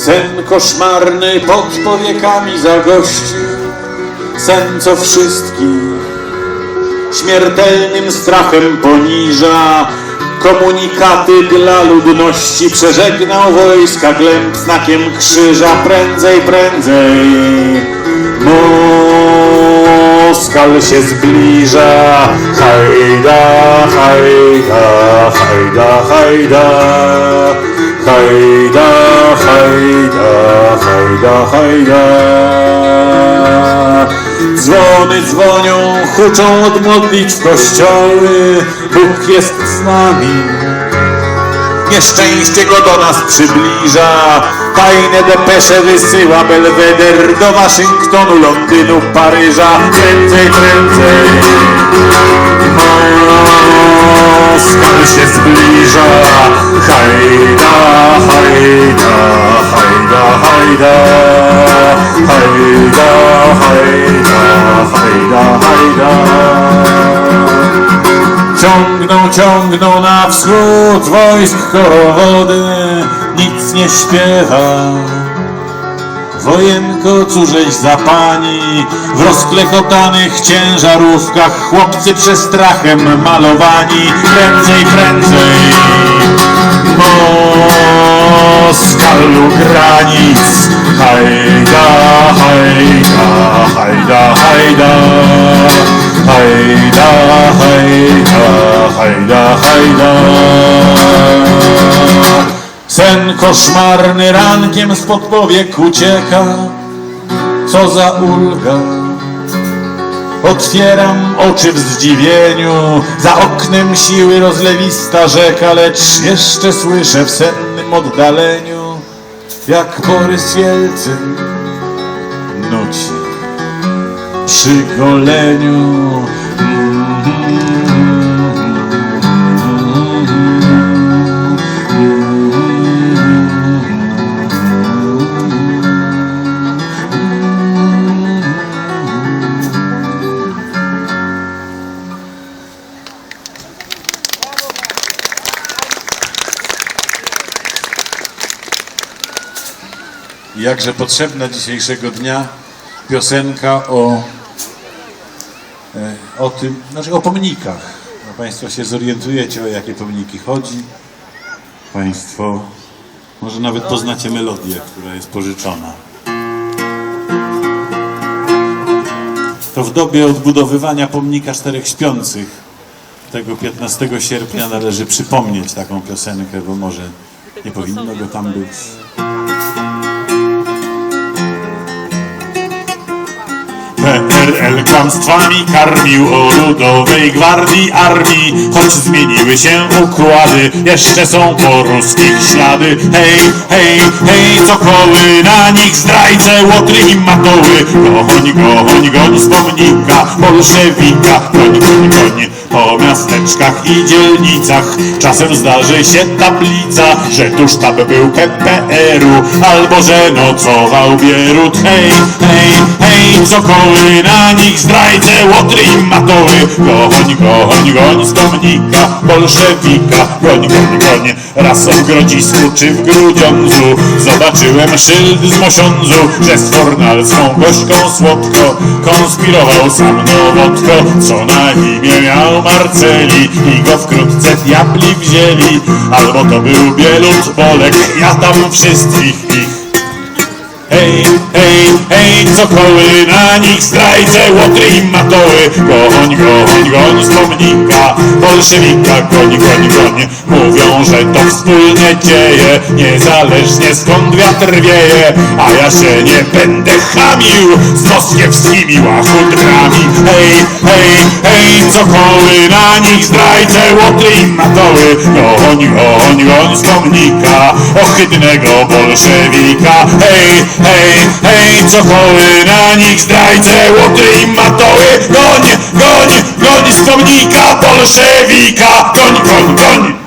Sen koszmarny pod powiekami zagościł, sen co wszystkich śmiertelnym strachem poniża. Komunikaty dla ludności przeżegnał wojska glęb znakiem krzyża prędzej, prędzej. Moskal się zbliża, hajda, hajda, hajda, hajda, hajda, hajda, hajda, hajda. Dzwony dzwonią, huczą od modlitw kościoły, Bóg jest z nami. Nieszczęście go do nas przybliża, tajne depesze wysyła Belweder do Waszyngtonu, Londynu, Paryża. Prędzej, prędzej, Moskal się zbliża. Hajda, hajda, hajda, hajda, hajda. Ciągną, ciągną na wschód wojsk korowody, nic nie śpiewa. Wojenko, cóżeś za pani, w rozklekotanych ciężarówkach, chłopcy przestrachem malowani, prędzej, prędzej rozkalu granic. Hajda, hajda, hajda, hajda, hajda, hajda, hajda, hajda. Sen koszmarny rankiem spod powiek ucieka, co za ulga. Otwieram oczy w zdziwieniu, za oknem siły rozlewista rzeka, lecz jeszcze słyszę w sen oddaleniu, jak Borys Jelcyn nuci przy goleniu. Jakże potrzebna dzisiejszego dnia piosenka o, e, o tym, znaczy o pomnikach. No, państwo się zorientujecie, o jakie pomniki chodzi. Państwo może nawet poznacie melodię, która jest pożyczona. To w dobie odbudowywania pomnika czterech śpiących tego 15 sierpnia należy przypomnieć taką piosenkę, bo może nie powinno go tam być. PRL kłamstwami karmił o ludowej gwardii armii. Choć zmieniły się układy, jeszcze są po ruskich ślady. Hej, hej, hej, cokoły na nich zdrajce, łotry i matoły. Goń, goń, goń z pomnika bolszewika Goń, goń, po miasteczkach i dzielnicach. Czasem zdarzy się tablica, że tu sztab był PPR-u Albo że nocował Bierut. Hej, hej, hej, cokoły na nich zdrajce, łotry i matoły. Goń, goń, goń z pomnika bolszewika. Goń, goń, goń, raz w Grodzisku czy w Grudziądzu. Zobaczyłem szyld z Mosiądzu, że z Fornalską gośką słodko Konspirował sam Nowotko, co na imię miał Marceli I go wkrótce diabli wzięli. Albo to był Bielut Bolek, ja tam wszystkich ich Hej, hej, hej, cokoły na nich zdrajce, łotry i matoły. Goń, goń, goń z pomnika bolszewika Goń, goń, goń, mówią, że to wspólnie dzieje Niezależnie skąd wiatr wieje. A ja się nie będę chamił z moskiewskimi łachudrami Hej, hej, hej, cokoły na nich zdrajce, łotry i matoły. Goń, goń, goń z pomnika ohydnego bolszewika. Hej, hej, hej, cokoły na nich zdrajce, łotry i matoły. Goń, goń, goń z pomnika bolszewika. Goń, goń, goń